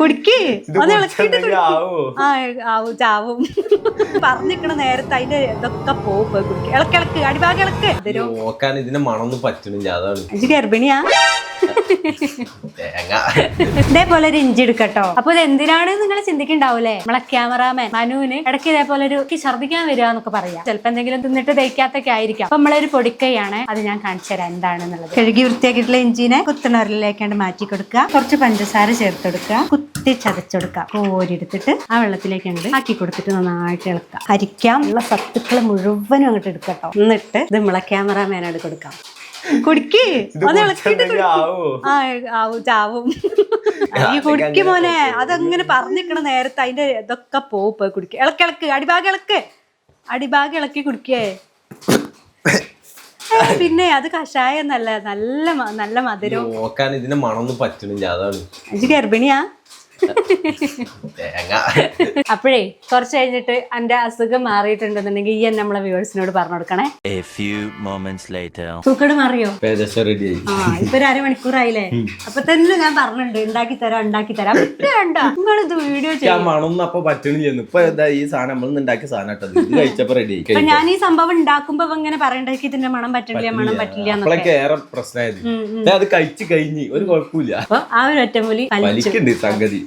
കുടിക്ക്. ഇത് ഇളക്കിട്ട്? ആ ആവും ചാവും. പറഞ്ഞിക്കണ നേരത്തെ അതിന്റെ ഇതൊക്കെ പോകും കുടിക്ക്. ഇളക്ക് ഇളക്ക് അടിഭാഗം ഇളക്ക്. ഇതിന്റെ മണമൊന്നും പറ്റണില്ല അതാണ്. ഗർഭിണിയാ? ഇതേപോലെ ഒരു ഇഞ്ചി എടുക്കട്ടോ. അപ്പൊ ഇത് എന്തിനാണ് നിങ്ങൾ ചിന്തിക്കണ്ടാവൂലേ നമ്മളെ ക്യാമറാമാൻ മനുവിന് ഇടയ്ക്ക് ഇതേപോലെ ഒരു "എനിക്ക് ഛർദ്ദിക്കാൻ വരിക എന്നൊക്കെ പറയാം. ചിലപ്പോ എന്തെങ്കിലും തിന്നിട്ട് ദഹിക്കാത്തൊക്കെ ആയിരിക്കാം. അപ്പൊ നമ്മളൊരു പൊടിക്കൈയാണ് അത് ഞാൻ കാണിച്ചു തരാം എന്താണെന്നുള്ളത്. കഴുകി വൃത്തിയാക്കിയിട്ടുള്ള ഇഞ്ചിനെ കുത്തണറിലേക്കാണ്ട് മാറ്റി കൊടുക്കുക. കുറച്ച് പഞ്ചസാര ചേർത്ത് കൊടുക്കുക. കുത്തി ചതച്ചെടുക്കുക. കോരിയെടുത്തിട്ട് ആ വെള്ളത്തിലേക്ക് അങ്ങോട്ട് ആക്കി കൊടുത്തിട്ട് നന്നായിട്ട് ഇളക്കുക. അരിക്കാം. ഉള്ള സത്തുക്കൾ മുഴുവനും അങ്ങോട്ട് എടുക്കട്ടോ. എന്നിട്ട് ഇത് നമ്മളെ ക്യാമറാമാനോട് കൊടുക്കാം. കുടിക്ക്. ആവോ? ചാവും. ഈ കുടിക്ക് മോനെ. അതങ്ങനെ പറഞ്ഞിക്കണ നേരത്തെ അതിന്റെ ഇതൊക്കെ പോവും കുടിക്ക. ഇളക്കി ഇളക്ക്. അടിഭാഗം ഇളക്ക്. അടിഭാഗം ഇളക്കി കുടിക്കേ. പിന്നെ അത് കഷായം നല്ല നല്ല നല്ല മധുരം. നോക്കാൻ ഇതിന്റെ മണമൊന്നും പറ്റണില്ല അതാണ്. ഗർഭിണിയാ? അപ്പോഴേ കുറച്ച് കഴിഞ്ഞിട്ട് എന്റെ അസുഖം മാറിയിട്ടുണ്ടെന്നുണ്ടെങ്കിൽ ഈ നമ്മളെ വ്യൂവേഴ്സിനോട് പറഞ്ഞു കൊടുക്കണേ. സൂക്കട് മാറിയോ? ആ ഇപ്പൊ ഒരു അരമണിക്കൂറായില്ലേ? അപ്പൊ തന്നെ ഞാൻ പറഞ്ഞിട്ടുണ്ട് ഉണ്ടാക്കി തരാം ഉണ്ടാക്കി തരാം. വേണ്ട. നിങ്ങളിത് വീഡിയോ ചെയ്യാം. മണമൊന്നും അപ്പൊ പറ്റണില്ലെന്ന് ഇപ്പൊ ഇതാ ഈ സാധനം നമ്മൾ ഉണ്ടാക്കിയ സാധനം ഇത് കഴിച്ചപ്പോ റെഡി അപ്പൊ ഞാൻ ഈ സംഭവം ഉണ്ടാക്കുമ്പോ ഇങ്ങനെ പറയണ്ടാക്കി ഇതിന്റെ മണം പറ്റില്ല മണം പറ്റില്ല എന്നൊക്കെ. അപ്പോഴൊക്കെ ഏറെ പ്രശ്നമായത് അത് കഴിച്ചു കഴിഞ്ഞ് ഒരു കുഴപ്പമില്ല. അപ്പൊ ആ ഒരു ഒറ്റമൂലി വലിക്കുണ്ട് സംഗതി.